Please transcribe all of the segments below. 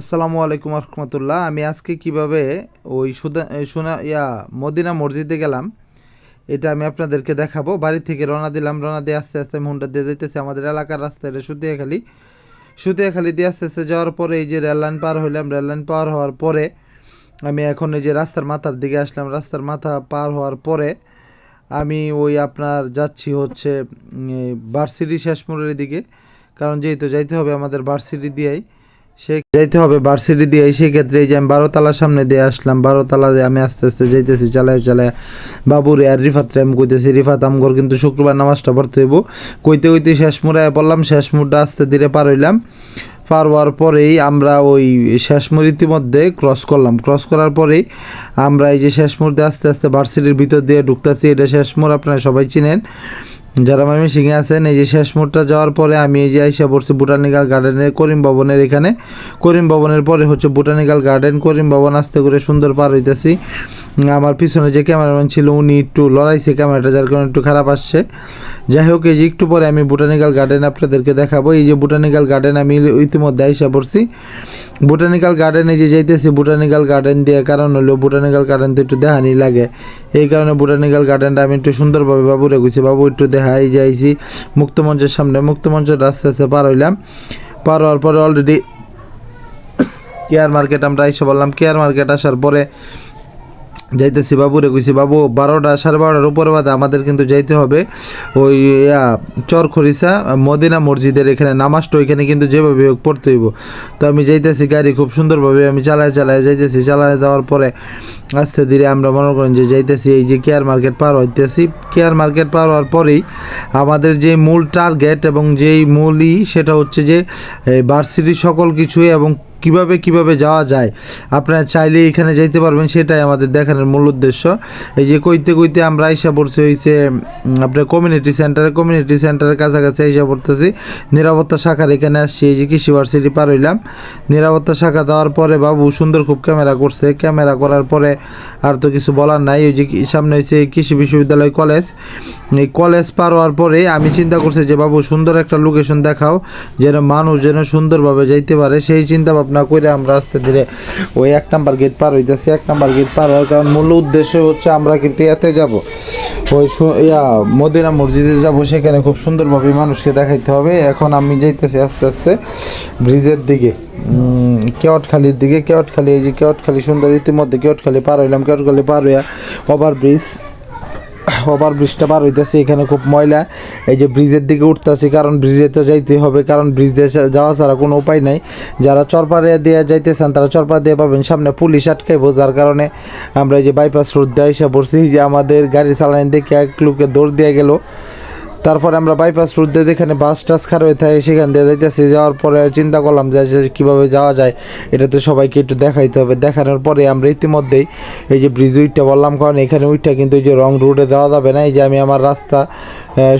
আসসালামু আলাইকুম রহমতুল্লাহ আমি আজকে কীভাবে ওই সোনা ইয়া মদিনা মসজিদে গেলাম, এটা আমি আপনাদেরকে দেখাবো। বাড়ি থেকে রওনা দিলাম, রওনা দিয়ে আস্তে আস্তে আমি হুন্ডা দিয়ে যেতেছি আমাদের এলাকার রাস্তায়, এটা সুতিয়াখালি। সুতিয়াখালি দিয়ে আস্তে আস্তে যাওয়ার পরে এই যে রেললাইন পার হইলাম রেললাইন পার হওয়ার পরে আমি এখন এই যে রাস্তার মাথার দিকে আসলাম, রাস্তার মাথা পার হওয়ার পরে আমি ওই আপনার যাচ্ছি হচ্ছে ভার্সিটি শেষ মোড়ের দিকে। কারণ যেহেতু যাইতে হবে আমাদের ভার্সিটি দিয়েই সে যাইতে হবে ভার্সিটি দিয়ে সেই ক্ষেত্রে এই যে আমি বারোতলার সামনে দিয়ে আসলাম, বারোতলা দিয়ে আমি আস্তে আস্তে যাইতেছি, চালায় চালায় বাবুরে আর রিফাত রে আমি কইতেছি, রিফাত, আমগর কিন্তু শুক্রবার নামাজটা পড়তে হইব। কইতে কইতে শেষ মুড়ায় পড়লাম, শেষ মুড়টা আস্তে ধীরে পার হইলাম। পার হওয়ার পরেই আমরা ওই শেষমুর ইতিমধ্যে ক্রস করলাম। ক্রস করার পরেই আমরা এই যে শেষমুর দিয়ে আস্তে আস্তে ভার্সিটির ভিতর দিয়ে ঢুকতেছি, এটা শেষমুর আপনারা সবাই চিনেন। যারা মামি সিংহে আছেন, এই যে শেষ মোড়টা যাওয়ার পরে আমি এই যে আইসা পড়ছি বুটানিক্যাল গার্ডেনের করিম ভবনের এখানে। করিম ভবনের পরে হচ্ছে বুটানিক্যাল গার্ডেন, করিম ভবন আসতে করে সুন্দর পার হইতেছি। আমার পিছনে যে ক্যামেরাম্যান ছিল, উনি একটু লড়াইছে ক্যামেরাটা, যার কারণে একটু খারাপ আসছে। যাই হোক, এই যে একটু পরে আমি বুটানিক্যাল গার্ডেন আপনাদেরকে দেখাবো। এই যে বুটানিক্যাল গার্ডেন আমি ইতিমধ্যে আইসা পড়ছি। বুটানিক্যাল গার্ডেনে যে যাইতেছি বোটানিক্যাল গার্ডেন দিয়ে কারণ হলো বোটানিক্যাল গার্ডেন তো একটু দেহানি লাগে। এই কারণে বোটানিক্যাল গার্ডেনটা আমি একটু সুন্দরভাবে বাবু রেখেছি বাবু একটু দেখাই যাইছি, মুক্তমঞ্চের সামনে। মুক্তমঞ্চের রাস্তা আস্তে পার হইলাম। পার হওয়ার পরে অলরেডি কেয়ার মার্কেট আমরা এসে বললাম। কেয়ার মার্কেট আসার পরে যাইতেছি বাবুরে কইছি, বাবু, বারোটা সাড়ে বারোটার উপরে বাদে আমাদের কিন্তু যাইতে হবে। ওই চর খরিসা মদিনা মসজিদের এখানে নামাজটা ওইখানে কিন্তু যেভাবে হোক পড়তে হইব। তো আমি যাইতেছি গাড়ি খুব সুন্দরভাবে, আমি চালায় চালায় যাইতেছি। চালায় দেওয়ার পরে আস্তে ধীরে আমরা মনে করেন যে যাইতেছি, এই যে কেয়ার মার্কেট পার হইতেছি। কেয়ার মার্কেট পার হওয়ার পরেই আমাদের যে মূল টার্গেট এবং যেই মূলই সেটা হচ্ছে যে ভার্সিটির সকল কিছুই এবং কীভাবে কীভাবে যাওয়া যায়, আপনারা চাইলে এখানে যাইতে পারবেন, সেটাই আমাদের দেখানোর মূল উদ্দেশ্য। এই যে কইতে কইতে আমরা আইসা পড়ছি হয়েছে আপনার কমিউনিটি সেন্টারে কমিউনিটি সেন্টারের কাছাকাছি আইসা পড়তেছি। নিরাপত্তা শাখার এখানে আসছি, এই যে কৃষি ভার্সিটি পার হইলাম। নিরাপত্তা শাখা দেওয়ার পরে বাবু সুন্দর খুব ক্যামেরা করছে। ক্যামেরা করার পরে আর তো কিছু বলার নাই। ওই যে সামনে হয়েছে কৃষি বিশ্ববিদ্যালয় কলেজ। এই কলেজ পার হওয়ার পরে আমি চিন্তা করছি যে, বাবু, সুন্দর একটা লোকেশন দেখাও, যেন মানুষ যেন সুন্দরভাবে যাইতে পারে। সেই চিন্তা ভাবনা করে আমরা আস্তে ধীরে ওই এক নাম্বার গেট পার হইতেছি। এক নাম্বার গেট পার হওয়ার কারণ মূল উদ্দেশ্য হচ্ছে আমরা কিন্তু এতে যাব। ওই ইয়া, মদিনা মসজিদে যাব, সেখানে খুব সুন্দরভাবে মানুষকে দেখাইতে হবে। এখন আমি যাইতেছি আস্তে আস্তে ব্রিজের দিকে। উম, কেওটখালির দিকে কেওটখালি এই যে কেওটখালি সুন্দর ইতিমধ্যে কেওটখালি পার হইলাম। কেওটখালি পার হইয়া ওভার ব্রিজ ওভার ব্রিজটা পার হইতেছে। এখানে খুব ময়লা এই যে ব্রিজের দিকে উঠতেছি কারণ ব্রিজে তো যাইতে হবে কারণ ব্রিজে যাওয়া ছাড়া কোনো উপায় নাই। যারা চরপাড়ে দিয়ে যাইতেছেন তারা চরপা দিয়ে পাবেন সামনে পুলিশ আটকাইবো যার কারণে আমরা এই যে বাইপাস রোড দিয়ে এসে পড়ছি। যে আমাদের গাড়ি চালানি দেখে এক লোকে দৌড় দিয়ে গেল। তারপরে আমরা বাইপাস রুট দিয়ে এখানে বাস টাস খার হয়ে থাকে, সেখান দিয়ে যাইতেছি। যাওয়ার পরে চিন্তা করলাম যে কীভাবে যাওয়া যায়, এটা তো সবাইকে একটু দেখাইতে হবে। দেখানোর পরে আমরা ইতিমধ্যেই এই যে ব্রিজ উইটটা বললাম, কারণ এখানে উইটটা কিন্তু এই যে রং রুটে দেওয়া যাবে না। এই যে আমি আমার রাস্তা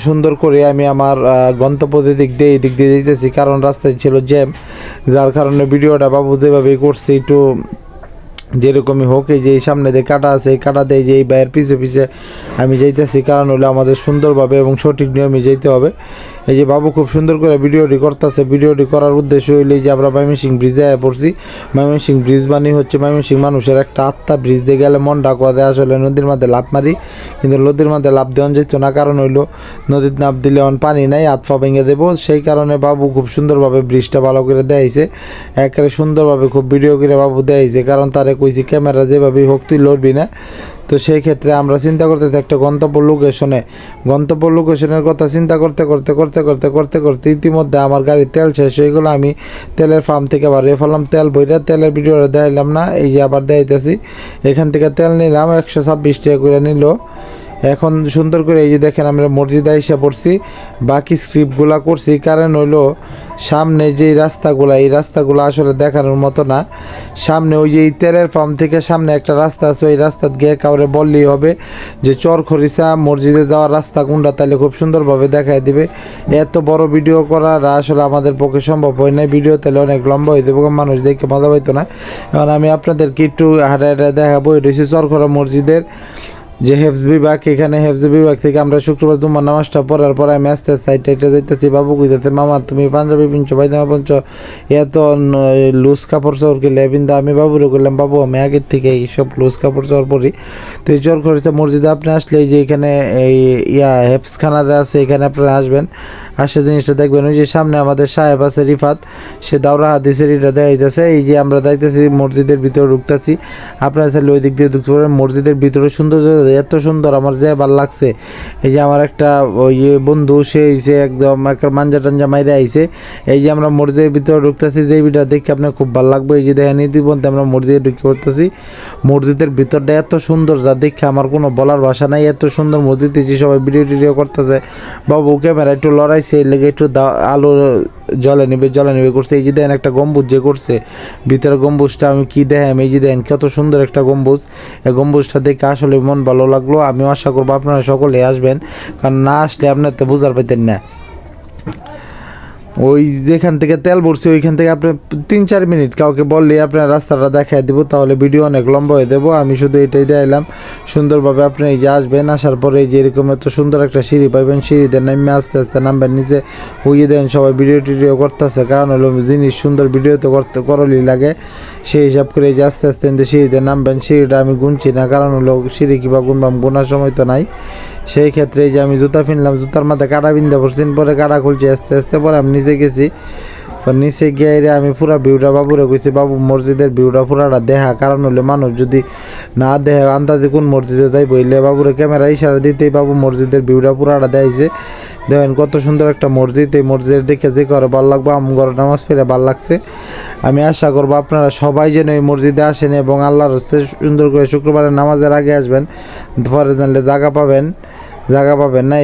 সুন্দর করে আমি আমার গন্তব্য দিক দিয়ে, এই দিক দিয়ে যেতেছি কারণ রাস্তায় ছিল জ্যাম যার কারণে ভিডিওটা বাবু যেভাবে করছি, একটু যেরকমই হোক, এই যে সামনে দিয়ে কাটা আছে, এই কাটা দিয়ে যে এই বাইয়ের পিছে পিছে আমি যাইতেছি, কারণ হলো আমাদের সুন্দরভাবে এবং সঠিক নিয়মে যেতে হবে। এই যে বাবু খুব সুন্দর করে ভিডিওটি করতেছে। ভিডিওটি করার উদ্দেশ্য হইলে যে আমরা ময়মনসিং ব্রিজে আয়া পড়ছি। ময়মনসিং ব্রিজ মানে হচ্ছে ময়মনসিং মানুষের একটা আত্মা। ব্রিজ দিয়ে গেলে মন ডাকুয়া দেয় আসলে নদীর মধ্যে লাভ মারি। কিন্তু নদীর মধ্যে লাভ দেওয়া যেত না, কারণ হইল নদীর নাপ দিলে অন পানি নাই পা ভেঙে দেবো। সেই কারণে বাবু খুব সুন্দরভাবে ব্রিজটা ভালো করে দেয়াইছে। একেবারে সুন্দরভাবে খুব ভিডিও করে বাবু দেয়াইছে, কারণ তারে কইছি ক্যামেরা যেভাবে হোক তুই লড়বি না। তো সেই ক্ষেত্রে আমরা চিন্তা করতে একটা গন্তব্য লোকেশনে গন্তব্য লোকেশনের কথা চিন্তা করতে করতে করতে করতে করতে করতে ইতিমধ্যে আমার গাড়ির তেল শেষ হয়ে গেলো। আমি তেলের ফার্ম থেকে আবার ফেললাম, তেল বইরা তেলের ভিডিওটা দেখাইলাম না, এই যে আবার দেখাইতেছি। এখান থেকে তেল নিলাম, একশো ছাব্বিশ টাকা করে নিল। এখন সুন্দর করে এই যে দেখেন আমরা মসজিদে এসে পড়ছি, বাকি স্ক্রিপ্টগুলা করছি, কারণ হইল সামনে যেই রাস্তাগুলা, এই রাস্তাগুলো আসলে দেখানোর মতো না। সামনে ওই যে তেলের পাম্প থেকে সামনে একটা রাস্তা আছে, ওই রাস্তা গিয়ে কাউরে বললেই হবে যে চর খরিসা মসজিদে যাওয়ার রাস্তা কোনটা, তাহলে খুব সুন্দরভাবে দেখায় দিবে। এত বড় ভিডিও করার আসলে আমাদের পক্ষে সম্ভব হয় না ভিডিও তাহলে অনেক লম্বা হয়ে যাবে মানুষ দেখে মজা পাইতো না। এখন আমি আপনাদেরকে একটু হাঁটা হাঁটা দেখাবো, এটা হচ্ছে চরখরা মসজিদের যে হেফজ বিভাগ, এখানে হেফজ বিভাগ থেকে আমরা শুক্রবার তোমার নামাজটা পড়ার পর আমি আস্তে আস্তে সাইড টাইটে যাইতেছি। বাবু কইতেছে মামা, তুমি পাঞ্জাবি পিনছো, পায়জামা পিনছো? এত লুজ কাপড় চোর কিনলে কিন্তু আমি বাবুরে করলাম বাবু, আমি আগের থেকে এইসব লুজ কাপড় চোর পরি। তো এই চোর করেছে মসজিদে আপনি আসলে যে এখানে এই ইয়া হেফসখানা আছে, এখানে আপনারা আসবেন। আসে জিনিসটা দেখবেন, ওই যে সামনে আমাদের সাহেব আছে রিফাত, সে দাওরা হাদিসের এটা দেখাইতেছে, এই যে আমরা যাইতেছি মসজিদের ভিতরে ঢুকতেছি, আপনারা চাইলে ওই দিক দিয়ে ঢুকতে পারেন, মসজিদের ভিতরে সুন্দর এত সুন্দর, আমার যে ভালো লাগছে। এই যে আমার একটা ওই বন্ধু, সে হইছে একদম একটা মাঞ্জা টাঞ্জা মাইরে আইছে। এই যে আমরা মসজিদের ভিতরে ঢুকতেছি, যে ভিডিও দেখে আপনার খুব ভালো লাগবে, এই যে দেখেন ইতিমধ্যে আমরা মসজিদে ঢুকে পড়তেছি। মসজিদের ভিতরটা এত সুন্দর, যা দেখে আমার কোনো বলার ভাষা নাই, এত সুন্দর মসজিদ যে সবাই ভিডিও টিডিও করতেছে, বাবু, ক্যামেরা একটু লড়াইছে এই লেগে একটু আলো জলে নেবে, জলে নিবে করছে। এই যে দেন একটা গম্বুজ যে করছে, ভিতরে গম্বুজটা আমি কি দেখাম এই যে দেন কত সুন্দর একটা গম্বুজ। এই গম্বুজটা দেখে আসলে মন ভালো লাগল। আমি আশা করব আপনারা সকলে আসবেন। কারণ না আসলে আপনার তো বুঝার পেতেন না। ওই যেখান থেকে তেল ভরছি, ওইখান থেকে আপনি তিন চার মিনিট কাউকে বললে আপনার রাস্তাটা দেখায় দেবো, তাহলে ভিডিও অনেক লম্বা হয়ে দেবো আমি শুধু এটাই দেখাইলাম, সুন্দরভাবে আপনি এই যে আসবেন, আসার পরে এই যে এরকম এত সুন্দর একটা সিঁড়ি পাইবেন, সিঁড়িতে নামে আস্তে আস্তে নামবেন, নিচে ওই দেন, সবাই ভিডিও টিডিও করতেছে। কারণ হলো জিনিস সুন্দর ভিডিও তো করতে, করলেই লাগে। সেই হিসাব করে এই যে আস্তে আস্তে সিঁড়িতে নামবেন, সিঁড়িটা আমি গুনছি না, কারণ হলো সিঁড়ি কিবা গুনবাম গোনার সময় তো নাই। সেই ক্ষেত্রে যে আমি জুতা কিনলাম জুতার মাথায় কাটা বিন্দা পড়ছেন পরে কাটা খুলছি, আস্তে আস্তে পরে আমি নিচে গেছি। নিচে গিয়ে আমি পুরা ভিউটা বাবুরে কইছি, বাবু, মসজিদের ভিউটা পুরাটা দেখা, কারণ হলে মানুষ যদি না দেখে, আন্দাজে কোন মসজিদে যাই বইলে বাবুরে ক্যামেরা ইশারা দিতেই বাবু মসজিদের ভিউটা পুরাটা দেখাইছে। দেখেন কত সুন্দর একটা মসজিদ, এই মসজিদ দেখে যে করে ভালো লাগবে আম ঘরে নামাজ পড়ে ভালো লাগছে। আমি আশা করব আপনারা সবাই যেন এই মসজিদে আসেন এবং আল্লাহর সুন্দর করে শুক্রবারের নামাজের আগে আসবেন, পরে জানলে জায়গা পাবেন। জায়গা পাবেন না।